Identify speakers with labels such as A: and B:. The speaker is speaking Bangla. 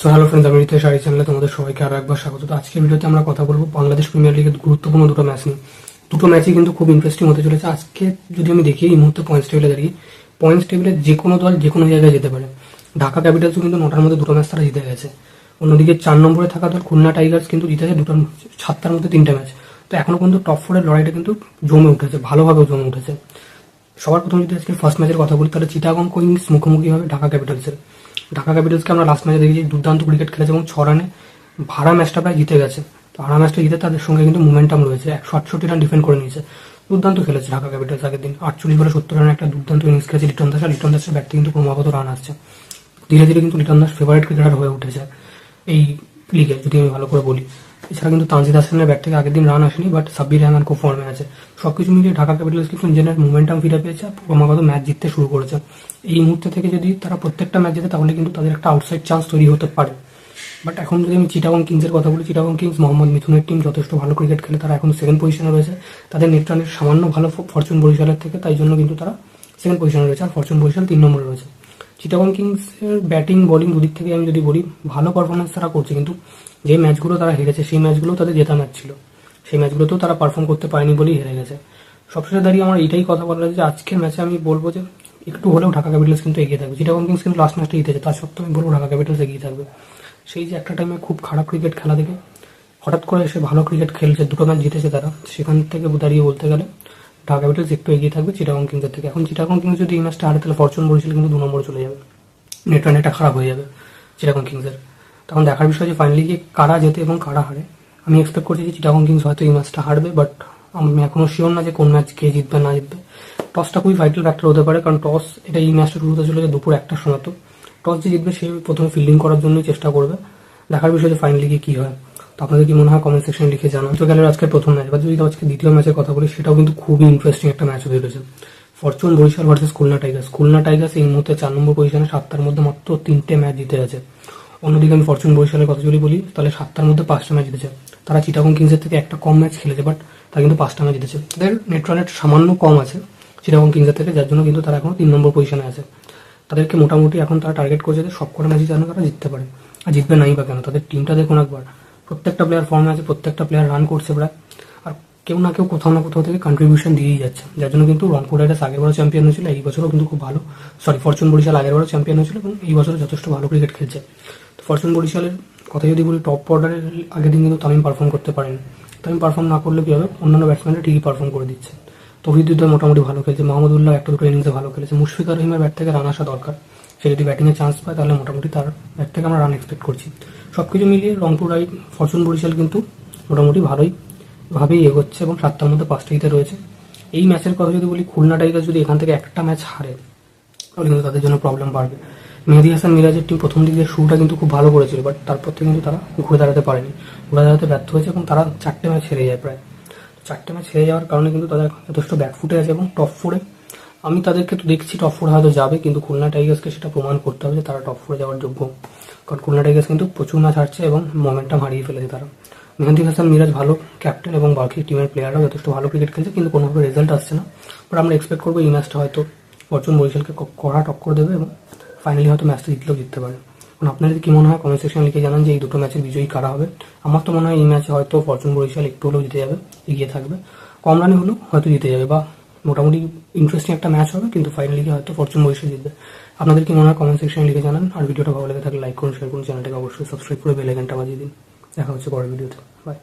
A: সো হ্যালো ফ্রেন্ডস আমি রিতেশ আরি চ্যানেলে তোমাদের সবাইকে আরও একবার স্বাগত। তো আজকের ভিডিওতে আমরা কথা বলব বাংলাদেশ প্রিমিয়ার লিগের গুরুত্বপূর্ণ দুটো ম্যাচ নিয়ে। দুটো ম্যাচই কিন্তু খুব ইন্টারেস্টিং হতে চলেছে। আজকে যদি আমি দেখি, এই মুহূর্তে পয়েন্টস টেবিলে দাঁড়িয়ে পয়েন্টস টেবিলে যে কোনো দল, যে কোনো জায়গায় যেতে পারে। ঢাকা ক্যাপিটালসও কিন্তু নটার মধ্যে দুটো ম্যাচ তারা জিতে গেছে। অন্যদিকে চার নম্বরে থাকা দল খুলনা টাইগার্স কিন্তু জিতেছে দুটো সাতটার মধ্যে তিনটে ম্যাচ তো এখনও পর্যন্ত টপ ফোরের লড়াইটা কিন্তু জমে উঠেছে ভালোভাবে জমে উঠেছে। সবার প্রথম যদি আজকে ফার্স্ট ম্যাচের কথা বলি, তাহলে চিটাগং কুইন্স মুখোমুখি হবে ঢাকা ক্যাপিটালসের ঢাকা ক্যাপিটালসকে আমরা লাস্ট ম্যাচে দেখেছি, দুর্দান্ত ক্রিকেট খেলেছে এবং ছ রানে ভাড়া ম্যাচটা প্রায় জিতে গেছে। তো ভাড়া ম্যাচটা জিতে তাদের সঙ্গে কিন্তু মোমেন্টাম রয়েছে, একশো আটষট্টি রান ডিফেন্ড করে নিয়েছে। দুর্দান্ত খেলেছে ঢাকা ক্যাপিটালস আগের দিন। আটচল্লিশ বলে সত্তর রানের একটা দুর্দান্ত ইনিংস খেলেছে লিটন দাস, আর লিটন দাসের ব্যাট কিন্তু ক্রমাগত রান আসছে। ধীরে ধীরে কিন্তু লিটন দাস ফেভারিট ক্রিকেটার হয়ে উঠেছে এই লিগে যদি আমি ভালো করে বলি। এছাড়া কিন্তু তানজিদ হাসানের ব্যাট থেকে আগের দিন রান আসেনি বাট সাব্বির রহমান খুব ফর্মে আছে সবকিছু মিলিয়ে ঢাকা ক্যাপিটালস কিন্তু নিজের মোমেন্টাম ফিরে পেয়েছে ক্রমাগত ম্যাচ জিততে শুরু করেছে। এই মুহূর্তে থেকে যদি তারা প্রত্যেকটা ম্যাচ জেতে, তাহলে কিন্তু তাদের একটা আউটসাইড চান্স তৈরি হতে পারে। বাট এখন যদি আমি চিটাগং কিংসের কথা বলি, চিটাগং কিংস মোহাম্মদ মিথুনের টিম যথেষ্ট ভালো ক্রিকেট খেলে, তারা এখন সেকেন্ড পজিশনে রয়েছে। তাদের নেট রানের সামান্য ভালো ফরচুন বরিশালের থেকে, তাই জন্য কিন্তু তারা সেকেন্ড পজিশনে রয়েছে। আর ফরচুন বরিশাল তিন নম্বরে রয়েছে। চিটাগং কিংসের ব্যাটিং, বোলিং দুদিক থেকে আমি যদি বলি, ভালো পারফরমেন্স তারা করছে। কিন্তু যে ম্যাচগুলো তারা হেরেছে, সেই ম্যাচগুলো তাদের জেতা ম্যাচ ছিল। সেই ম্যাচগুলোতেও তারা পারফর্ম করতে পারেনি বলেই হেরে গেছে। সবশেষে দাঁড়িয়ে আমার এটাই কথা আছে যে, আজকের ম্যাচে আমি বলব যে, একটু হলেও ঢাকা ক্যাপিটালস কিন্তু এগিয়ে থাকবে। চিটাগং কিংস কিন্তু লাস্ট ম্যাচটা জিতেছে, তার সত্ত্বেও আমি বলব ঢাকা ক্যাপিটালস এগিয়ে থাকবে। সেই যে একটা টাইমে খুব খারাপ ক্রিকেট খেলা থেকে হঠাৎ করে এসে ভালো ক্রিকেট খেলছে, দুটো ম্যাচ জিতেছে তারা। সেখান থেকে দাঁড়িয়ে বলতে গেলে ঢাকা ক্যাপিটালস একটু এগিয়ে থাকবে চিটাগং কিংসের থেকে। এখন চিটাগং কিংস যদি এই ম্যাচটা হারে তাহলে ফরচুন বরিশাল কিন্তু দু নম্বরে চলে যাবে। নেট রানটা খারাপ হয়ে যাবে চিটাগং কিংসের তখন দেখার বিষয় যে ফাইনালি গিয়ে কারা জেতে এবং কারা হারে। আমি এক্সপেক্ট করছি যে চিটাগং কিংস হয়তো এই ম্যাচটা হারবে বাট আমি এখনও শিওর না যে কোন ম্যাচ কে জিতবে না জিতবে। টসটা খুবই ভাইটাল ফ্যাক্টর হতে পারে, কারণ টস এটা এই ম্যাচটা শুরু হতে চলেছে দুপুর একটার সময় তো। টস যে জিতবে সে প্রথমে ফিল্ডিং করার জন্যই চেষ্টা করবে। দেখার বিষয় যে ফাইনালি গিয়ে কী হয়। আপনাদের কি মনে হয় কমেন্ট সেকশনে লিখে জানান। তো গেল আজকে প্রথম ম্যাচ বা যদি আজকে দ্বিতীয় ম্যাচের কথা বলি, সেটাও কিন্তু খুবই ইন্টারেস্টিং একটা ম্যাচ হতে চলেছে। Fortune Barishal versus Khulna Tigers Khulna Tigers এই মুহূর্তে চার নম্বর পজিশনে সাতটার মধ্যে মাত্র তিনটে ম্যাচ জিতে আছে অন্যদিকে আমি ফরচুন বরিশালের কথা যদি বলি, তাহলে সাতটার মধ্যে পাঁচটা ম্যাচ জিতেছে। তারা চিটাগং কিংসের থেকে একটা কম ম্যাচ খেলেছে বাট তারা কিন্তু পাঁচটা ম্যাচ জিতেছে। তাদের নেট রানের সামান্য কম আছে চিটাগং কিংসের থেকে, যার জন্য কিন্তু তারা এখন তিন নম্বর পজিশনে আছে। তাদেরকে মোটামুটি এখন তারা টার্গেট করছে যে সব কটা ম্যাচই যেন তারা জিততে পারে। আর জিতবে নাই বা কেন? তাদের টিমটা দেখুন একবার। প্রত্যেকটা প্লেয়ার ফর্মে আছে, প্রত্যেকটা প্লেয়ার রান করছে প্রায়। আর কেউ না কেউ কোথাও না কোথাও থেকে কন্ট্রিবিউশন দিয়েই যাচ্ছে। যার জন্য কিন্তু রংপুর রাইডার্স আগের বড় চ্যাম্পিয়ন হয়েছিল, এই বছরও কিন্তু খুব ভালো। সরি ফরচুন বরিশাল আগের বড় চ্যাম্পিয়ন হয়েছিল এবং এই বছরও যথেষ্ট ভালো ক্রিকেট খেলছে। তো ফরচুন বরিশালের কথা যদি বলি টপ অর্ডারের আগের দিন কিন্তু তামিম পারফর্ম করতে পারেন। তামিম পারফর্ম না করলে কী হবে? অন্যান্য ব্যাটসম্যানরা ঠিকই পারফর্ম করে দিচ্ছে। তহিদ মোটামুটি ভালো খেলছে মাহমুদুল্লাহ একটা দুটো ইনিংসে ভালো খেলেছে। মুশফিকার রহিমের ব্যাট থেকে রান আসা দরকার। সে যদি ব্যাটিংয়ে চান্স পায়, তাহলে মোটামুটি তার ব্যাট থেকে আমরা রান এক্সপেক্ট করছি। সব কিছু মিলিয়ে রংপুর রাইড ফরচুন বরিশাল কিন্তু মোটামুটি ভালোই ভাবেই এগোচ্ছে এবং সাতটার মধ্যে পাঁচটা হিতে রয়েছে। এই ম্যাচের কথা যদি বলি, খুলনা টাইগার্স যদি এখান থেকে একটা ম্যাচ হারে, তাহলে কিন্তু তাদের জন্য প্রবলেম বাড়বে। মেহেদি হাসান মিরাজের টিম প্রথম দিকে শুরুটা কিন্তু খুব ভালো করেছিল বাট তারপর থেকে কিন্তু তারা ঘুরে দাঁড়াতে পারেনি। ঘুরে দাঁড়াতে ব্যর্থ হয়েছে এবং তারা চারটে ম্যাচ হেরে যায় প্রায়। চারটে ম্যাচ হেরে যাওয়ার কারণে কিন্তু তাদের যথেষ্ট ব্যাকফুটে আছে এবং টপ ফোরে আমি তাদেরকে তো দেখছি টপ ফোর হয়তো যাবে, কিন্তু খুলনা টাইগার্সকে সেটা প্রমাণ করতে হবে যে তারা টপ ফোরে যাওয়ার যোগ্য। কারণ খুলনা টাইগার্স কিন্তু প্রচুর ম্যাচ হারছে এবং মোমেন্টাম হারিয়ে ফেলেছে তারা। মেহেদি হাসান, মিরাজ ভালো ক্যাপ্টেন এবং বাকি টিমের প্লেয়াররাও যথেষ্ট ভালো ক্রিকেট খেলছে, কিন্তু কোনোভাবে রেজাল্ট আসছে না। বাট আমরা এক্সপেক্ট করব এই ম্যাচটা হয়তো অর্জুন বরিশালকে কড়া টক্কর দেবে এবং ফাইনালি হয়তো ম্যাচটা জিতলেও জিততে পারে। এখন আপনাদের কি মনে হয় কমেন্ট সেকশনে লিখে জানান যে এই দুটো ম্যাচের বিজয়ী কারা হবে। আমার তো মনে হয় এই ম্যাচে হয়তো ফরচুন বরিশাল একটু হলেও জিতে যাবে, এগিয়ে থাকবে। কম রানে হলেও হয়তো জিতে যাবে বা মোটামুটি ইন্টারেস্টিং একটা ম্যাচ হবে, কিন্তু ফাইনালি হয়তো ফরচুন বরিশাল জিতবে। আপনাদের কি মনে হয় কমেন্ট সেকশনে লিখে জানান। আর ভিডিওটা ভালো লেগে থাকলে লাইক করুন শেয়ার করুন চ্যানেলটাকে অবশ্যই সাবস্ক্রাইব করে বেলাইকনটা বাজিয়ে দিন। দেখা হচ্ছে পরের ভিডিওতে বাই